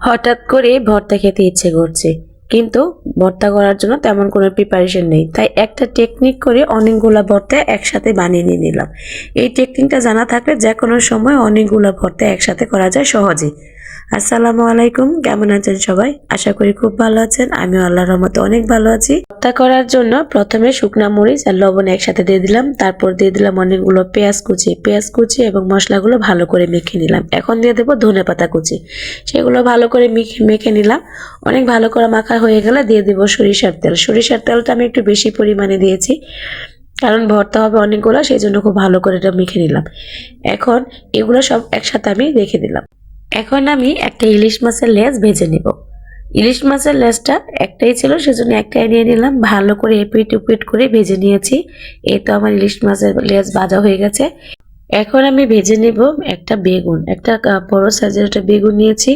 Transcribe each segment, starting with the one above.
হঠাৎ করে ভর্তা খেতে ইচ্ছে করছে। কিন্তু ভর্তা করার জন্য তেমন কোনো প্রিপারেশন নেই। তাই একটা টেকনিক করে অনেকগুলা ভর্তা একসাথে বানিয়ে নিয়ে নিলাম। এই টেকনিকটা জানা থাকলে যে কোনো সময় অনেকগুলা ভর্তা একসাথে করা যায় সহজে আসসালামু আলাইকুম, কেমন আছেন সবাই? আশা করি খুব ভালো আছেন। আমি আল্লাহর রহমতে অনেক ভালো আছি। ভর্তা করার জন্য প্রথমে শুকনা মরিচ আর লবণ একসাথে দিয়ে দিলাম। তারপর দিয়ে দিলাম অনেকগুলো পেঁয়াজ কুচি। পেঁয়াজ কুচি এবং মশলাগুলো ভালো করে মেখে নিলাম। এখন দিয়ে দেবো ধনে পাতা কুচি। সেগুলো ভালো করে মেখে মেখে নিলাম। অনেক ভালো করে মাখা হয়ে গেলে দিয়ে দেবো সরিষার তেল। সরিষার তেলটা আমি একটু বেশি পরিমাণে দিয়েছি, কারণ ভর্তা হবে অনেকগুলো, সেই জন্য খুব ভালো করে এটা মেখে নিলাম। এখন এগুলো সব একসাথে আমি রেখে দিলাম। এখন আমি একটা ইলিশ মাছের লেজ ভেজে নিব। ইলিশ মাছের লেজটা একটাই ছিল, সেজন্য একটাই নিয়ে নিলাম। ভালো করে এপিট উপিট করে ভেজে নিয়েছি। এই তো আমার ইলিশ মাছের লেজ ভাজা হয়ে গেছে। এখন আমি ভেজে নেব একটা বেগুন, একটা বড় সাইজের একটা বেগুন নিয়েছি।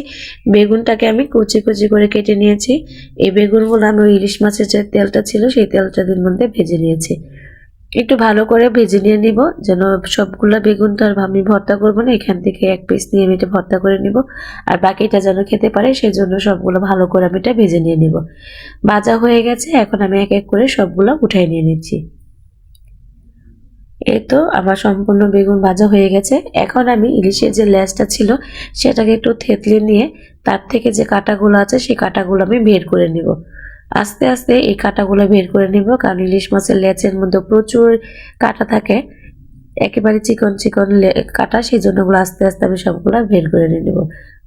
বেগুনটাকে আমি কুচি কুচি করে কেটে নিয়েছি। এই বেগুনগুলো আমি ইলিশ মাছের যে তেলটা ছিল, সেই তেলটা মধ্যে ভেজে নিয়েছি। একটু ভালো করে ভেজে নিয়ে নিব, যেন সবগুলো বেগুন তো আর আমি ভর্তা করব না, এখান থেকে এক পিস নিয়ে আমি এটা ভর্তা করে নিব। আর বাকিটা যেন খেতে পারে সেই জন্য সবগুলো ভালো করে আমি এটা ভেজে নিয়ে নিব। ভাজা হয়ে গেছে, এখন আমি এক এক করে সবগুলো উঠাই নিয়ে নিচ্ছি। এই তো আমার সম্পূর্ণ বেগুন ভাজা হয়ে গেছে। এখন আমি ইলিশের যে লেজটা ছিল, সেটাকে একটু থেতলে নিয়ে, তার থেকে যে কাঁটাগুলো আছে, সেই কাঁটাগুলো আমি বের করে নিব। আস্তে আস্তে এই কাঁটাগুলো বের করে নিব, কারণ ইলিশ মাছের লেজের মধ্যে প্রচুর কাঁটা থাকে। একেবারে চিকন চিকন কাটা সেই জন্য ওগুলো আস্তে আস্তে আমি সবগুলো বের করে নিয়ে নেব।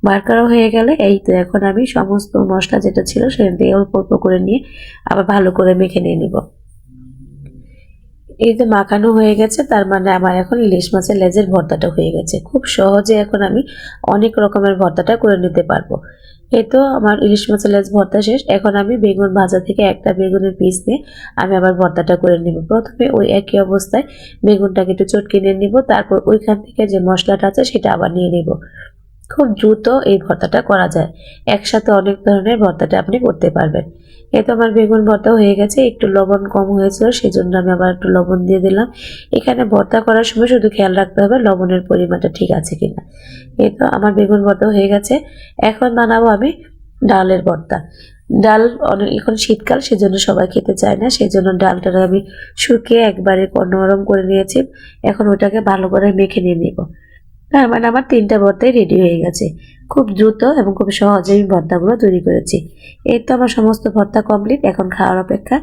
বার করা হয়ে গেলে এই তো এখন আমি সমস্ত মশলা যেটা ছিল সেখান থেকে অল্প অল্প করে নিয়ে আবার ভালো করে মেখে নিয়ে নিব। এই যে মাখানো হয়ে গেছে, তার মানে আমার এখন ইলিশ মাছের লেজের ভর্তাটা হয়ে গেছে। খুব সহজে এখন আমি অনেক রকমের ভর্তাটা করে নিতে পারব। এই তো আমার ইলিশ মাছের লেজ ভর্তা শেষ। এখন আমি বেগুন ভাজা থেকে একটা বেগুনের পিস নিয়ে আমি আবার ভর্তাটা করে নেব। প্রথমে ওই একই অবস্থায় বেগুনটাকে একটু চটকে নিয়ে নিব, তারপর ওইখান থেকে যে মশলাটা আছে সেটা আবার নিয়ে নিব। খুব দ্রুত এই ভর্তাটা করা যায়। একসাথে অনেক ধরনের ভর্তাটা আপনি করতে পারবেন। এই তো আমার বেগুন ভর্তা হয়ে গেছে, একটু লবণ কম হয়েছিল সেই জন্য আমি আবার একটু লবণ দিয়ে দিলাম। এখানে ভর্তা করার সময় শুধু খেয়াল রাখতে হবে লবণের পরিমাণটা ঠিক আছে কিনা। এই তো আমার বেগুন ভর্তা হয়ে গেছে। এখন বানাবো আমি ডালের ভর্তা। ডাল অনেক এখন শীতকাল, সেজন্য সবাই খেতে চায় না সেই জন্য ডালটা আমি শুকিয়ে একবারে নরম করে নিয়েছি। এখন ওটাকে ভালো করে মেখে নিয়ে নিব। তার মানে আমার তিনটা ভর্তাই রেডি হয়ে গেছে। খুব দ্রুত এবং খুব সহজে আমি ভর্তাগুলো তৈরি করেছি। এই তো আমার সমস্ত ভর্তা কমপ্লিট এখন খাওয়ার অপেক্ষা।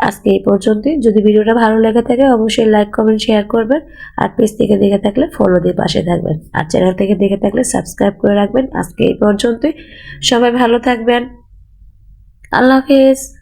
আজকে এই পর্যন্তই। যদি ভিডিওটা ভালো লেগে থাকে, অবশ্যই লাইক কমেন্ট শেয়ার করবেন। আর পেজ থেকে দেখে থাকলে ফলো দিয়ে পাশে থাকবেন। আর চ্যানেল থেকে দেখে থাকলে সাবস্ক্রাইব করে রাখবেন। আজকে এই পর্যন্তই। সবাই ভালো থাকবেন। আল্লাহ হাফেজ।